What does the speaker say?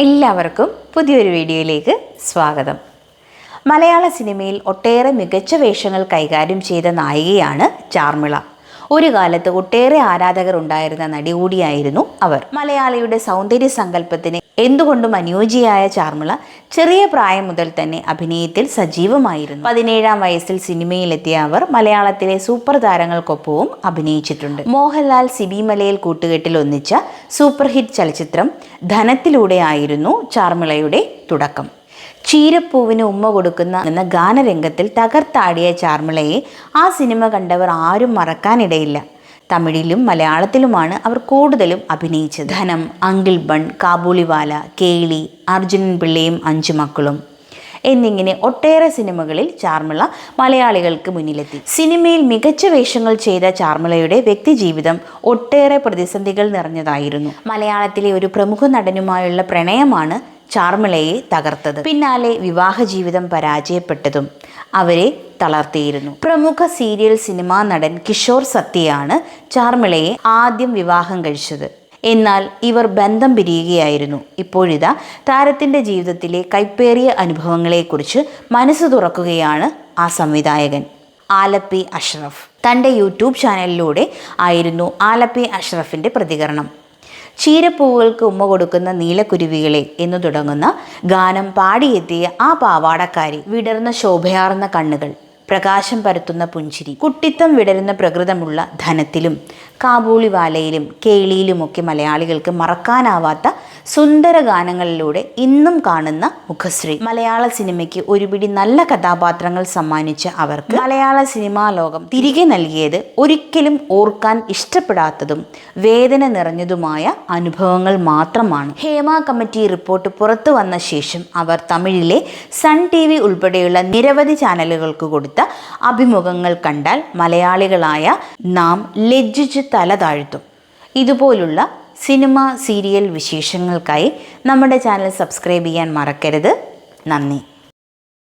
എല്ലാവർക്കും പുതിയൊരു വീഡിയോയിലേക്ക് സ്വാഗതം. മലയാള സിനിമയിൽ ഒട്ടേറെ മികച്ച വേഷങ്ങൾ കൈകാര്യം ചെയ്ത നായികയാണ് ചാർമിള. ഒരു കാലത്ത് ഒട്ടേറെ ആരാധകർ ഉണ്ടായിരുന്ന നടി കൂടിയായിരുന്നു അവർ. മലയാളിയുടെ സൗന്ദര്യ സങ്കല്പത്തിന് എന്തുകൊണ്ടും അനുയോജ്യയായ ചാർമിള ചെറിയ പ്രായം മുതൽ തന്നെ അഭിനയത്തിൽ സജീവമായിരുന്നു. പതിനേഴാം വയസ്സിൽ സിനിമയിലെത്തിയ അവർ മലയാളത്തിലെ സൂപ്പർ താരങ്ങൾക്കൊപ്പവും അഭിനയിച്ചിട്ടുണ്ട്. മോഹൻലാൽ സിബി മലയിൽ കൂട്ടുകെട്ടിൽ ഒന്നിച്ച സൂപ്പർ ഹിറ്റ് ചലച്ചിത്രം ധനത്തിലൂടെയായിരുന്നു ചാർമിളയുടെ തുടക്കം. ചീരപ്പൂവിന് ഉമ്മ കൊടുക്കുന്ന എന്ന ഗാനരംഗത്തിൽ തകർത്താടിയ ചാർമിളയെ ആ സിനിമ കണ്ടവർ ആരും മറക്കാനിടയില്ല. തമിഴിലും മലയാളത്തിലുമാണ് അവർ കൂടുതലും അഭിനയിച്ചത്. ധനം അങ്കിൾ ബൺ കാബൂളിവാല കേളി അർജുനൻ പിള്ളയും അഞ്ചു മക്കളും എന്നിങ്ങനെ ഒട്ടേറെ സിനിമകളിൽ ചാർമിള മലയാളികൾക്ക് മുന്നിലെത്തി. സിനിമയിൽ മികച്ച വേഷങ്ങൾ ചെയ്ത ചാർമിളയുടെ വ്യക്തിജീവിതം ഒട്ടേറെ പ്രതിസന്ധികൾ നിറഞ്ഞതായിരുന്നു. മലയാളത്തിലെ ഒരു പ്രമുഖ നടനുമായുള്ള പ്രണയമാണ് ചാർമിളയെ തകർത്തത്. പിന്നാലെ വിവാഹ ജീവിതം പരാജയപ്പെട്ടതും അവരെ തളർത്തിയിരുന്നു. പ്രമുഖ സീരിയൽ സിനിമാ നടൻ കിഷോർ സത്യയാണ് ചാർമിളയെ ആദ്യം വിവാഹം കഴിച്ചത്. എന്നാൽ ഇവർ ബന്ധം പിരിയുകയായിരുന്നു. ഇപ്പോഴിതാ താരത്തിന്റെ ജീവിതത്തിലെ കൈപ്പേറിയ അനുഭവങ്ങളെക്കുറിച്ച് മനസ്സ് തുറക്കുകയാണ് ആ സംവിധായകൻ. ആലപ്പി അഷ്റഫ്. തന്റെ യൂട്യൂബ് ചാനലിലൂടെ ആയിരുന്നു ആലപ്പി അഷ്റഫിന്റെ പ്രതികരണം. ചീരപ്പൂവുകൾക്ക് ഉമ്മ കൊടുക്കുന്ന നീലക്കുരുവികളെ എന്നു തുടങ്ങുന്ന ഗാനം പാടിയെത്തിയ ആ പാവാടക്കാരി വിടർന്ന ശോഭയാർന്ന കണ്ണുകൾ. പ്രകാശം പരത്തുന്ന പുഞ്ചിരി കുട്ടിത്തം വിടരുന്ന പ്രകൃതമുള്ള ധനത്തിലും കാബൂളിവാലയിലും കേളിയിലുമൊക്കെ മലയാളികൾക്ക് മറക്കാനാവാത്ത സുന്ദര ഗാനങ്ങളിലൂടെ ഇന്നും കാണുന്ന മുഖശ്രീ. മലയാള സിനിമയ്ക്ക് ഒരുപിടി നല്ല കഥാപാത്രങ്ങൾ സമ്മാനിച്ച അവർക്ക് മലയാള സിനിമാ ലോകം തിരികെ നൽകിയത് ഒരിക്കലും ഓർക്കാൻ ഇഷ്ടപ്പെടാത്തതും വേദന നിറഞ്ഞതുമായ അനുഭവങ്ങൾ മാത്രമാണ്. ഹേമ കമ്മിറ്റി റിപ്പോർട്ട് പുറത്തു വന്ന ശേഷം അവർ തമിഴിലെ സൺ ടി വി ഉൾപ്പെടെയുള്ള നിരവധി ചാനലുകൾക്ക് കൊടുത്ത അഭിമുഖങ്ങൾ കണ്ടാൽ മലയാളികളായ നാം ലജ്ജിച്ച് തല താഴ്ത്തും. ഇതുപോലുള്ള സിനിമ സീരിയൽ വിശേഷങ്ങൾക്കായി നമ്മുടെ ചാനൽ സബ്സ്ക്രൈബ് ചെയ്യാൻ മറക്കരുത്. നന്ദി.